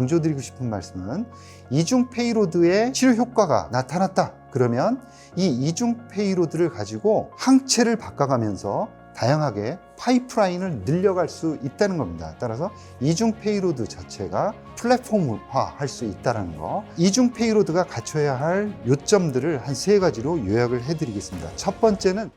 강조드리고 싶은 말씀은 이중 페이로드의 치료 효과가 나타났다. 그러면 이 이중 페이로드를 가지고 항체를 바꿔가면서 다양하게 파이프라인을 늘려갈 수 있다는 겁니다. 따라서 이중 페이로드 자체가 플랫폼화 할 수 있다는 거. 이중 페이로드가 갖춰야 할 요점들을 한 세 가지로 요약을 해드리겠습니다. 첫 번째는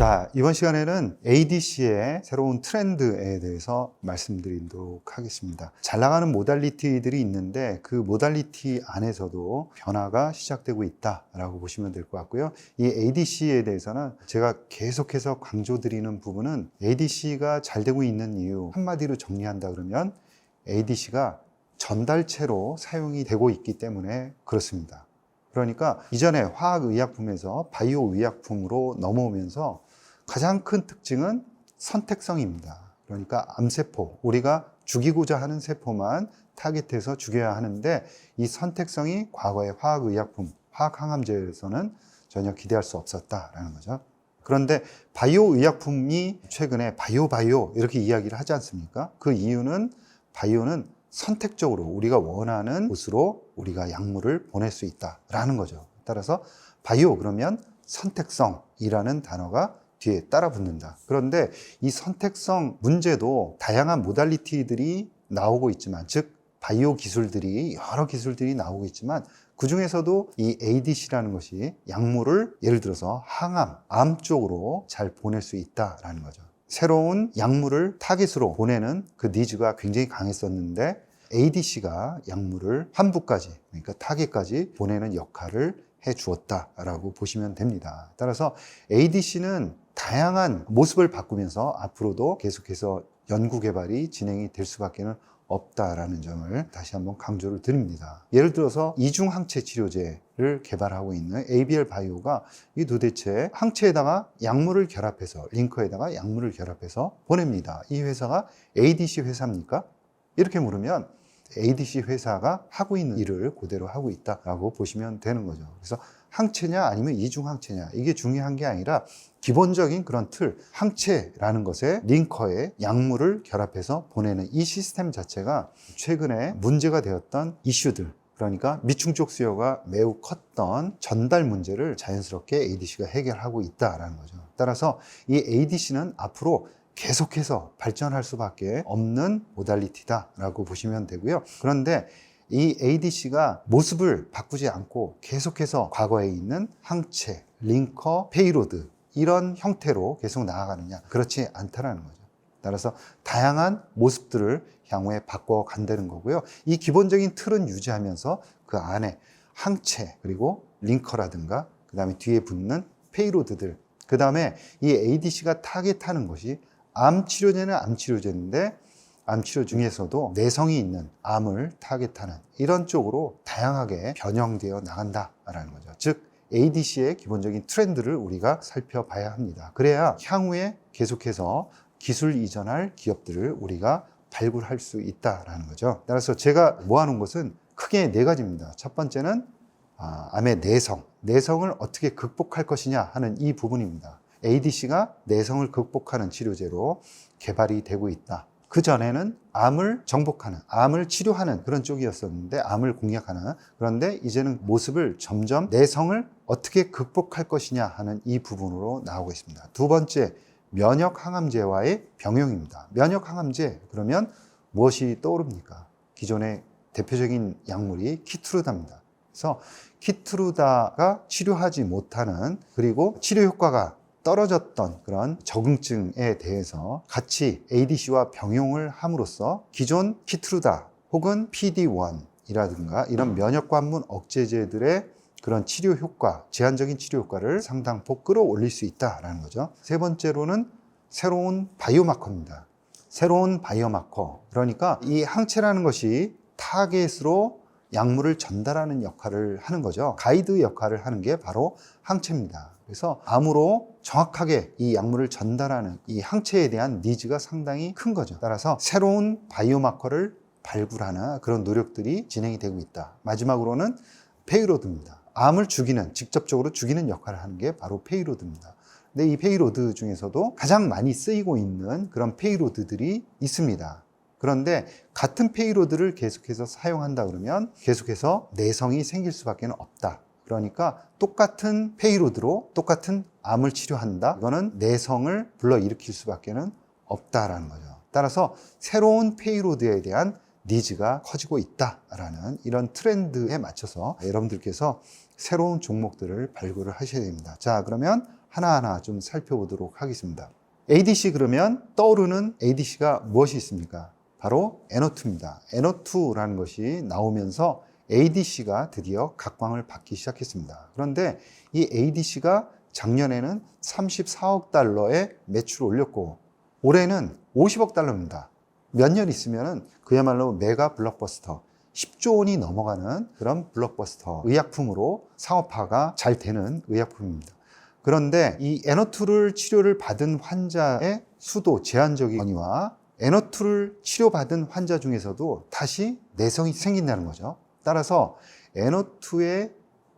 자, 이번 시간에는 ADC의 새로운 트렌드에 대해서 말씀드리도록 하겠습니다. 잘 나가는 모달리티들이 있는데 그 모달리티 안에서도 변화가 시작되고 있다라고 보시면 될 것 같고요. 이 ADC에 대해서는 제가 계속해서 강조드리는 부분은 ADC가 잘 되고 있는 이유 한마디로 정리한다 그러면 ADC가 전달체로 사용이 되고 있기 때문에 그렇습니다. 그러니까 이전에 화학의약품에서 바이오의약품으로 넘어오면서 가장 큰 특징은 선택성입니다. 그러니까 암세포, 우리가 죽이고자 하는 세포만 타깃해서 죽여야 하는데 이 선택성이 과거의 화학의약품, 화학항암제에서는 전혀 기대할 수 없었다라는 거죠. 그런데 바이오 의약품이 최근에 바이오 바이오 이렇게 이야기를 하지 않습니까? 그 이유는 바이오는 선택적으로 우리가 원하는 곳으로 우리가 약물을 보낼 수 있다라는 거죠. 따라서 바이오 그러면 선택성이라는 단어가 뒤에 따라 붙는다. 그런데 이 선택성 문제도 다양한 모달리티들이 나오고 있지만, 즉, 바이오 기술들이, 여러 기술들이 나오고 있지만, 그 중에서도 이 ADC라는 것이 약물을 예를 들어서 항암, 암 쪽으로 잘 보낼 수 있다라는 거죠. 새로운 약물을 타깃으로 보내는 그 니즈가 굉장히 강했었는데, ADC가 약물을 환부까지, 그러니까 타깃까지 보내는 역할을 해 주었다라고 보시면 됩니다. 따라서 ADC는 다양한 모습을 바꾸면서 앞으로도 계속해서 연구 개발이 진행이 될 수밖에는 없다라는 점을 다시 한번 강조를 드립니다. 예를 들어서 이중 항체 치료제를 개발하고 있는 ABL 바이오가 이 도대체 항체에다가 약물을 결합해서 링커에다가 약물을 결합해서 보냅니다. 이 회사가 ADC 회사입니까? 이렇게 물으면 ADC 회사가 하고 있는 일을 그대로 하고 있다라고 보시면 되는 거죠. 그래서 항체냐 아니면 이중 항체냐 이게 중요한 게 아니라 기본적인 그런 틀 항체라는 것에 링커에 약물을 결합해서 보내는 이 시스템 자체가 최근에 문제가 되었던 이슈들 그러니까 미충족 수요가 매우 컸던 전달 문제를 자연스럽게 ADC가 해결하고 있다라는 거죠. 따라서 이 ADC는 앞으로 계속해서 발전할 수밖에 없는 모달리티다라고 보시면 되고요. 그런데 이 ADC가 모습을 바꾸지 않고 계속해서 과거에 있는 항체, 링커, 페이로드 이런 형태로 계속 나아가느냐 그렇지 않다라는 거죠. 따라서 다양한 모습들을 향후에 바꿔 간다는 거고요. 이 기본적인 틀은 유지하면서 그 안에 항체 그리고 링커라든가 그 다음에 뒤에 붙는 페이로드들 그 다음에 이 ADC가 타겟하는 것이 암 치료제는 암 치료제인데 암 치료 중에서도 내성이 있는 암을 타겟하는 이런 쪽으로 다양하게 변형되어 나간다라는 거죠. 즉 ADC의 기본적인 트렌드를 우리가 살펴봐야 합니다. 그래야 향후에 계속해서 기술 이전할 기업들을 우리가 발굴할 수 있다라는 거죠. 따라서 제가 모아놓은 것은 크게 네 가지입니다. 첫 번째는 아, 암의 내성, 내성을 어떻게 극복할 것이냐 하는 이 부분입니다. ADC가 내성을 극복하는 치료제로 개발이 되고 있다. 그 전에는 암을 정복하는, 암을 치료하는 그런 쪽이었었는데, 암을 공략하는. 그런데 이제는 모습을 점점 내성을 어떻게 극복할 것이냐 하는 이 부분으로 나오고 있습니다. 두 번째, 면역 항암제와의 병용입니다. 면역 항암제, 그러면 무엇이 떠오릅니까? 기존의 대표적인 약물이 키트루다입니다. 그래서 키트루다가 치료하지 못하는 그리고 치료 효과가 떨어졌던 그런 적응증에 대해서 같이 ADC와 병용을 함으로써 기존 키트루다 혹은 PD-1 이라든가 이런 면역 관문 억제제들의 그런 치료 효과, 제한적인 치료 효과를 상당폭 끌어올릴 수 있다라는 거죠. 세 번째로는 새로운 바이오마커입니다. 새로운 바이오마커. 그러니까 이 항체라는 것이 타겟으로 약물을 전달하는 역할을 하는 거죠. 가이드 역할을 하는 게 바로 항체입니다. 그래서 암으로 정확하게 이 약물을 전달하는 이 항체에 대한 니즈가 상당히 큰 거죠. 따라서 새로운 바이오마커를 발굴하는 그런 노력들이 진행이 되고 있다. 마지막으로는 페이로드입니다. 암을 죽이는 직접적으로 죽이는 역할을 하는 게 바로 페이로드입니다. 근데 이 페이로드 중에서도 가장 많이 쓰이고 있는 그런 페이로드들이 있습니다. 그런데 같은 페이로드를 계속해서 사용한다 그러면 계속해서 내성이 생길 수밖에 없다. 그러니까 똑같은 페이로드로 똑같은 암을 치료한다. 이거는 내성을 불러일으킬 수밖에 없다라는 거죠. 따라서 새로운 페이로드에 대한 니즈가 커지고 있다라는 이런 트렌드에 맞춰서 여러분들께서 새로운 종목들을 발굴을 하셔야 됩니다. 자, 그러면 하나하나 좀 살펴보도록 하겠습니다. ADC 그러면 떠오르는 ADC가 무엇이 있습니까? 바로 NO2입니다. NO2라는 것이 나오면서 ADC가 드디어 각광을 받기 시작했습니다. 그런데 이 ADC가 작년에는 34억 달러의 매출을 올렸고 올해는 50억 달러입니다. 몇 년 있으면은 그야말로 메가 블록버스터 10조 원이 넘어가는 그런 블록버스터 의약품으로 상업화가 잘 되는 의약품입니다. 그런데 이 NO2를 치료를 받은 환자의 수도 제한적이거니와 NO2를 치료받은 환자 중에서도 다시 내성이 생긴다는 거죠. 따라서 NO2에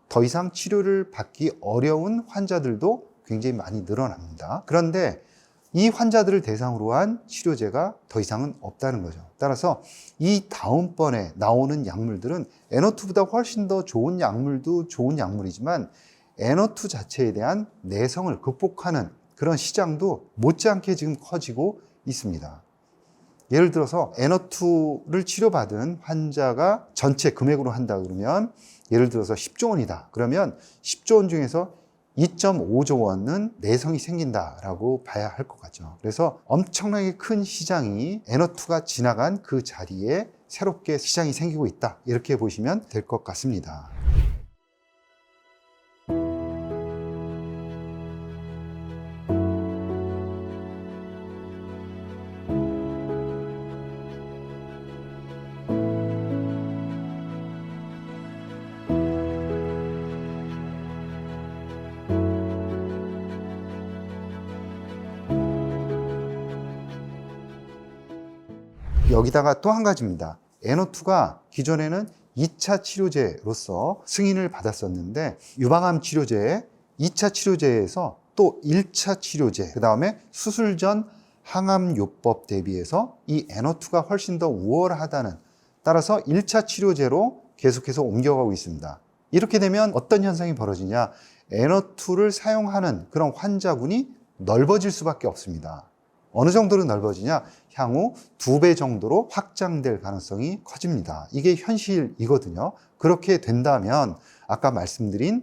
더 이상 치료를 받기 어려운 환자들도 굉장히 많이 늘어납니다. 그런데 이 환자들을 대상으로 한 치료제가 더 이상은 없다는 거죠. 따라서 이 다음번에 나오는 약물들은 NO2보다 훨씬 더 좋은 약물도 좋은 약물이지만 NO2 자체에 대한 내성을 극복하는 그런 시장도 못지않게 지금 커지고 있습니다. 예를 들어서 NO2를 치료받은 환자가 전체 금액으로 한다 그러면 예를 들어서 10조 원이다. 그러면 10조 원 중에서 2.5조 원은 내성이 생긴다라고 봐야 할 것 같죠. 그래서 엄청나게 큰 시장이 NO2가 지나간 그 자리에 새롭게 시장이 생기고 있다. 이렇게 보시면 될 것 같습니다. 여기다가 또 한 가지입니다. NO2가 기존에는 2차 치료제로서 승인을 받았었는데 유방암 치료제 2차 치료제에서 또 1차 치료제, 그 다음에 수술 전 항암요법 대비해서 이 NO2가 훨씬 더 우월하다는 따라서 1차 치료제로 계속해서 옮겨가고 있습니다. 이렇게 되면 어떤 현상이 벌어지냐? NO2를 사용하는 그런 환자군이 넓어질 수밖에 없습니다. 어느 정도로 넓어지냐? 향후 두 배 정도로 확장될 가능성이 커집니다. 이게 현실이거든요. 그렇게 된다면 아까 말씀드린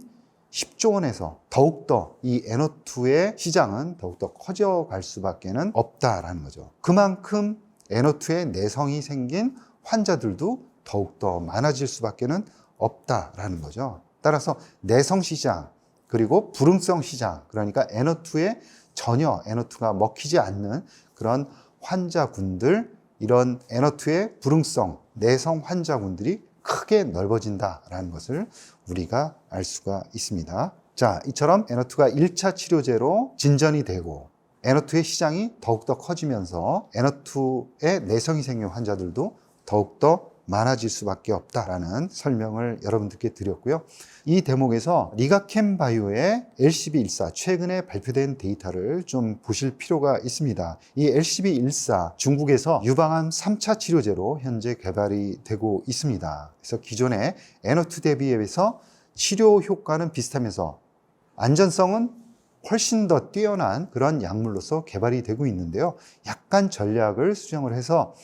10조 원에서 더욱더 이 NO2의 시장은 더욱더 커져갈 수밖에는 없다라는 거죠. 그만큼 NO2의 내성이 생긴 환자들도 더욱더 많아질 수밖에는 없다라는 거죠. 따라서 내성 시장 그리고 불응성 시장 그러니까 NO2의 전혀 NO2가 먹히지 않는 그런 환자군들 이런 NO2의 불응성 내성 환자군들이 크게 넓어진다라는 것을 우리가 알 수가 있습니다. 자, 이처럼 NO2가 1차 치료제로 진전이 되고 NO2의 시장이 더욱더 커지면서 NO2의 내성이 생긴 환자들도 더욱더 많아질 수밖에 없다라는 설명을 여러분들께 드렸고요. 이 대목에서 리가캠 바이오의 LCB14 최근에 발표된 데이터를 좀 보실 필요가 있습니다. 이 LCB14 중국에서 유방암 3차 치료제로 현재 개발이 되고 있습니다. 그래서 기존의 NO2 대비해서 치료 효과는 비슷하면서 안전성은 훨씬 더 뛰어난 그런 약물로서 개발이 되고 있는데요. 약간 전략을 수정을 해서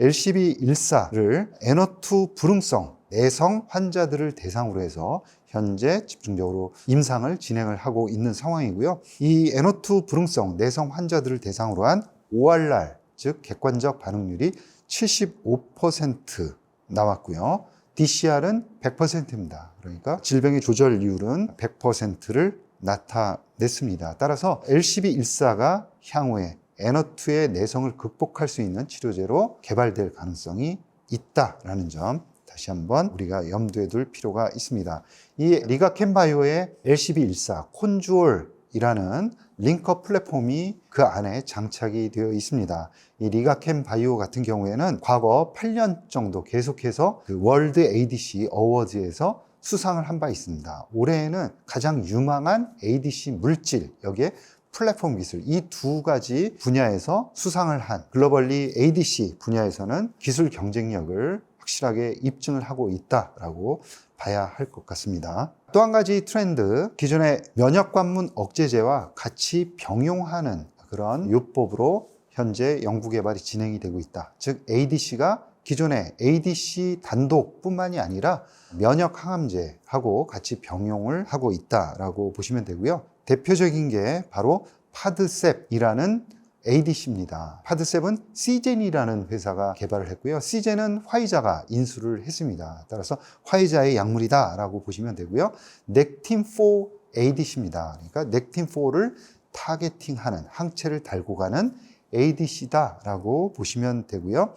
LCB14를 NO2 불응성 내성 환자들을 대상으로 해서 현재 집중적으로 임상을 진행을 하고 있는 상황이고요. 이 NO2 불응성 내성 환자들을 대상으로 한 ORR 즉 객관적 반응률이 75% 나왔고요. DCR은 100%입니다. 그러니까 질병의 조절률은 100%를 나타냈습니다. 따라서 LCB14가 향후에 NO2의 내성을 극복할 수 있는 치료제로 개발될 가능성이 있다라는 점 다시 한번 우리가 염두에 둘 필요가 있습니다. 이 리가캠바이오의 LCB14 콘주올 이라는 링커 플랫폼이 그 안에 장착이 되어 있습니다. 이 리가캠 바이오 같은 경우에는 과거 8년 정도 계속해서 그 월드 ADC 어워즈에서 수상을 한 바 있습니다. 올해에는 가장 유망한 ADC 물질, 여기에 플랫폼 기술 이 두 가지 분야에서 수상을 한 글로벌리 ADC 분야에서는 기술 경쟁력을 확실하게 입증을 하고 있다라고 봐야 할 것 같습니다. 또 한 가지 트렌드, 기존의 면역 관문 억제제와 같이 병용하는 그런 요법으로 현재 연구 개발이 진행이 되고 있다. 즉 ADC가 기존의 ADC 단독뿐만이 아니라 면역 항암제하고 같이 병용을 하고 있다라고 보시면 되고요. 대표적인 게 바로 파드셉이라는 ADC입니다. 파드셉은 시젠이라는 회사가 개발을 했고요. 시젠은 화이자가 인수를 했습니다. 따라서 화이자의 약물이다라고 보시면 되고요. 넥틴4 ADC입니다. 그러니까 넥틴4를 타겟팅하는 항체를 달고 가는 ADC다라고 보시면 되고요.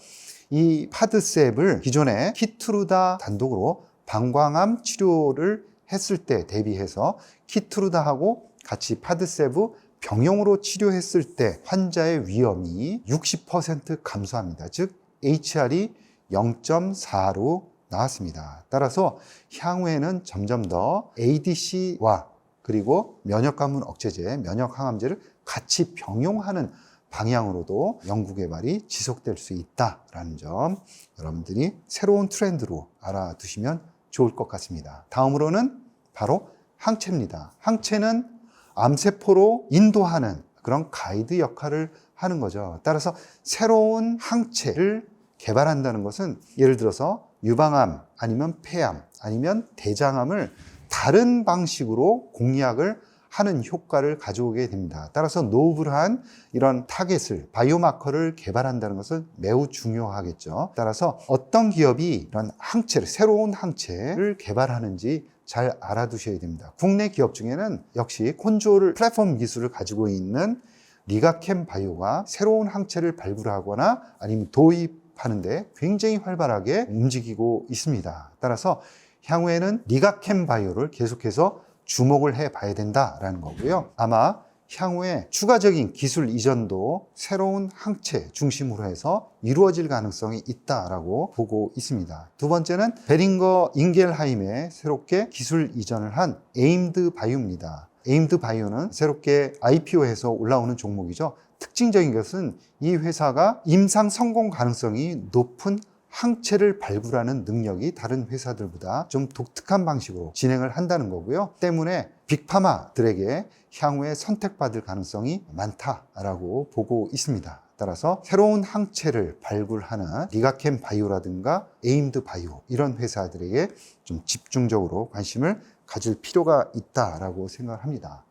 이 파드셉을 기존에 키트루다 단독으로 방광암 치료를 했을 때 대비해서 키트루다하고 같이 파드세브 병용으로 치료했을 때 환자의 위험이 60% 감소합니다. 즉 HR이 0.4로 나왔습니다. 따라서 향후에는 점점 더 ADC와 그리고 면역관문 억제제, 면역 항암제를 같이 병용하는 방향으로도 연구 개발이 지속될 수 있다라는 점 여러분들이 새로운 트렌드로 알아두시면 좋을 것 같습니다. 다음으로는 바로 항체입니다. 항체는 암세포로 인도하는 그런 가이드 역할을 하는 거죠. 따라서 새로운 항체를 개발한다는 것은 예를 들어서 유방암 아니면 폐암 아니면 대장암을 다른 방식으로 공략을 하는 효과를 가져오게 됩니다. 따라서 노블한 이런 타겟을 바이오마커를 개발한다는 것은 매우 중요하겠죠. 따라서 어떤 기업이 이런 항체를 새로운 항체를 개발하는지 잘 알아두셔야 됩니다. 국내 기업 중에는 역시 콘조를 플랫폼 기술을 가지고 있는 리가캠 바이오가 새로운 항체를 발굴하거나 아니면 도입하는데 굉장히 활발하게 움직이고 있습니다. 따라서 향후에는 리가캠 바이오를 계속해서 주목을 해 봐야 된다라는 거고요. 아마 향후에 추가적인 기술 이전도 새로운 항체 중심으로 해서 이루어질 가능성이 있다라고 보고 있습니다. 두 번째는 베링거 인겔하임에 새롭게 기술 이전을 한 에임드 바이오입니다. 에임드 바이오는 새롭게 IPO에서 올라오는 종목이죠. 특징적인 것은 이 회사가 임상 성공 가능성이 높은 항체를 발굴하는 능력이 다른 회사들보다 좀 독특한 방식으로 진행을 한다는 거고요. 때문에 빅파마들에게 향후에 선택받을 가능성이 많다라고 보고 있습니다. 따라서 새로운 항체를 발굴하는 리가캠 바이오라든가 에임드 바이오 이런 회사들에게 좀 집중적으로 관심을 가질 필요가 있다라고 생각합니다.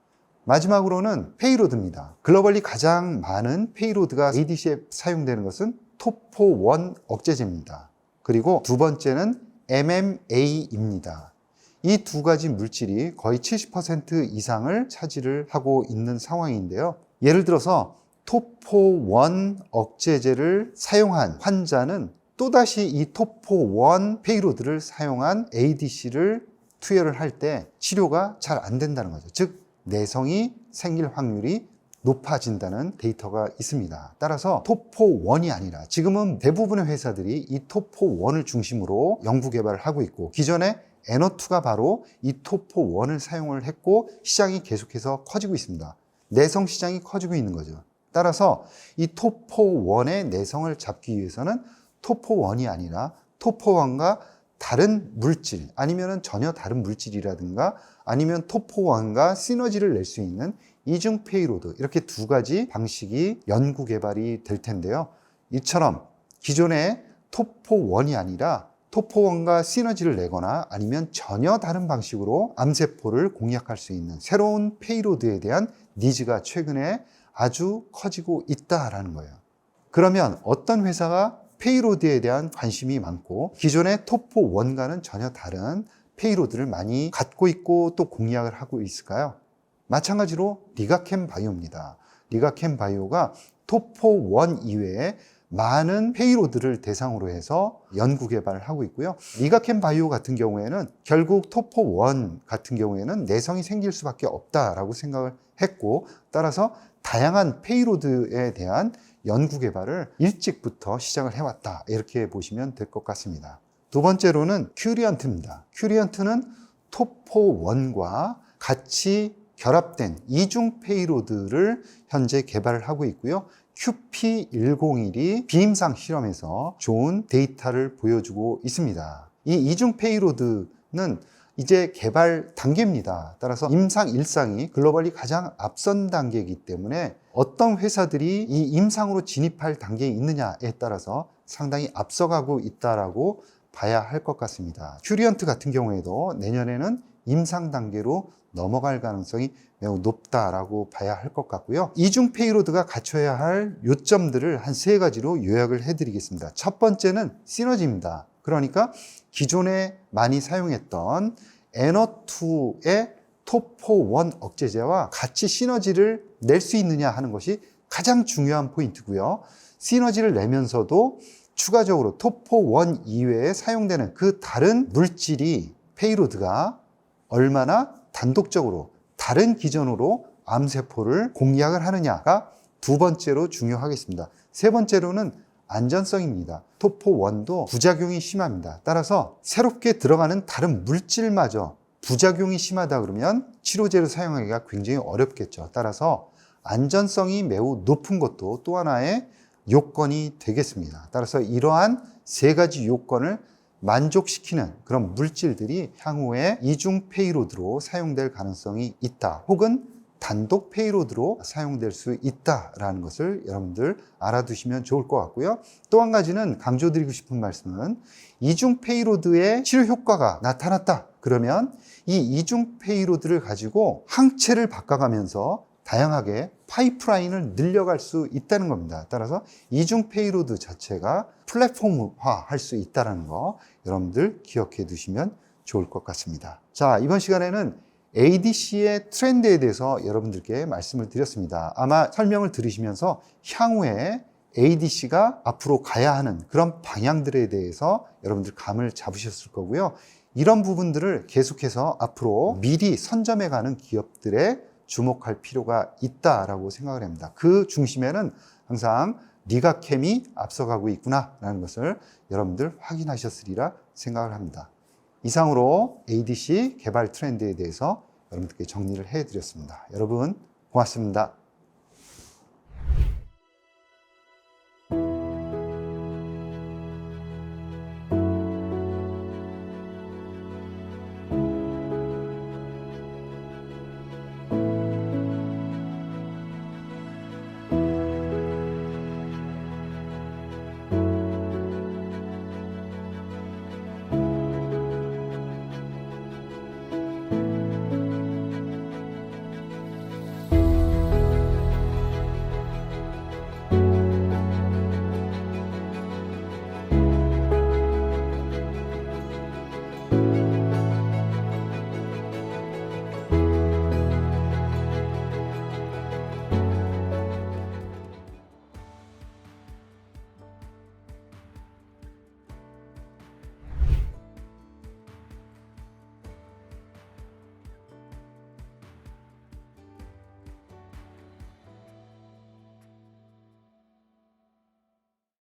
마지막으로는 페이로드입니다. 글로벌리 가장 많은 페이로드가 ADC에 사용되는 것은 토포1 억제제입니다. 그리고 두 번째는 MMA입니다. 이 두 가지 물질이 거의 70% 이상을 차지를 하고 있는 상황인데요. 예를 들어서 토포1 억제제를 사용한 환자는 또다시 이 토포1 페이로드를 사용한 ADC를 투여를 할 때 치료가 잘 안 된다는 거죠. 즉, 내성이 생길 확률이 높아진다는 데이터가 있습니다. 따라서 토포1이 아니라 지금은 대부분의 회사들이 이 토포1을 중심으로 연구 개발을 하고 있고 기존에 에너2가 바로 이 토포1을 사용을 했고 시장이 계속해서 커지고 있습니다. 내성 시장이 커지고 있는 거죠. 따라서 이 토포1의 내성을 잡기 위해서는 토포1이 아니라 토포1과 다른 물질 아니면 전혀 다른 물질이라든가 아니면 토포1과 시너지를 낼 수 있는 이중 페이로드 이렇게 두 가지 방식이 연구 개발이 될 텐데요. 이처럼 기존의 토포1이 아니라 토포1과 시너지를 내거나 아니면 전혀 다른 방식으로 암세포를 공략할 수 있는 새로운 페이로드에 대한 니즈가 최근에 아주 커지고 있다라는 거예요. 그러면 어떤 회사가 페이로드에 대한 관심이 많고 기존의 토포1과는 전혀 다른 페이로드를 많이 갖고 있고 또 공략을 하고 있을까요? 마찬가지로 리가캠 바이오입니다. 리가캠 바이오가 토포1 이외에 많은 페이로드를 대상으로 해서 연구 개발을 하고 있고요. 리가캠 바이오 같은 경우에는 결국 토포 1 같은 경우에는 내성이 생길 수밖에 없다라고 생각을 했고 따라서 다양한 페이로드에 대한 연구 개발을 일찍부터 시작을 해왔다. 이렇게 보시면 될 것 같습니다. 두 번째로는 큐리언트입니다. 큐리언트는 토포 1과 같이 결합된 이중 페이로드를 현재 개발을 하고 있고요. QP101이 비임상 실험에서 좋은 데이터를 보여주고 있습니다. 이 이중 페이로드는 이제 개발 단계입니다. 따라서 임상 1상이 글로벌리 가장 앞선 단계이기 때문에 어떤 회사들이 이 임상으로 진입할 단계에 있느냐에 따라서 상당히 앞서가고 있다라고 봐야 할 것 같습니다. 큐리언트 같은 경우에도 내년에는 임상 단계로 넘어갈 가능성이 매우 높다라고 봐야 할 것 같고요. 이중 페이로드가 갖춰야 할 요점들을 한 세 가지로 요약을 해드리겠습니다. 첫 번째는 시너지입니다. 그러니까 기존에 많이 사용했던 에너2의 토포1 억제제와 같이 시너지를 낼 수 있느냐 하는 것이 가장 중요한 포인트고요. 시너지를 내면서도 추가적으로 토포1 이외에 사용되는 그 다른 물질이 페이로드가 얼마나 단독적으로 다른 기전으로 암세포를 공략을 하느냐가 두 번째로 중요하겠습니다. 세 번째로는 안전성입니다. 토포1도 부작용이 심합니다. 따라서 새롭게 들어가는 다른 물질마저 부작용이 심하다 그러면 치료제를 사용하기가 굉장히 어렵겠죠. 따라서 안전성이 매우 높은 것도 또 하나의 요건이 되겠습니다. 따라서 이러한 세 가지 요건을 만족시키는 그런 물질들이 향후에 이중 페이로드로 사용될 가능성이 있다. 혹은 단독 페이로드로 사용될 수 있다라는 것을 여러분들 알아두시면 좋을 것 같고요. 또 한 가지는 강조드리고 싶은 말씀은 이중 페이로드의 치료 효과가 나타났다. 그러면 이 이중 페이로드를 가지고 항체를 바꿔가면서 다양하게 파이프라인을 늘려갈 수 있다는 겁니다. 따라서 이중 페이로드 자체가 플랫폼화 할 수 있다는 거 여러분들 기억해 두시면 좋을 것 같습니다. 자, 이번 시간에는 ADC의 트렌드에 대해서 여러분들께 말씀을 드렸습니다. 아마 설명을 들으시면서 향후에 ADC가 앞으로 가야 하는 그런 방향들에 대해서 여러분들 감을 잡으셨을 거고요. 이런 부분들을 계속해서 앞으로 미리 선점해 가는 기업들의 주목할 필요가 있다라고 생각을 합니다. 그 중심에는 항상 리가캠이 앞서가고 있구나라는 것을 여러분들 확인하셨으리라 생각을 합니다. 이상으로 ADC 개발 트렌드에 대해서 여러분들께 정리를 해드렸습니다. 여러분 고맙습니다.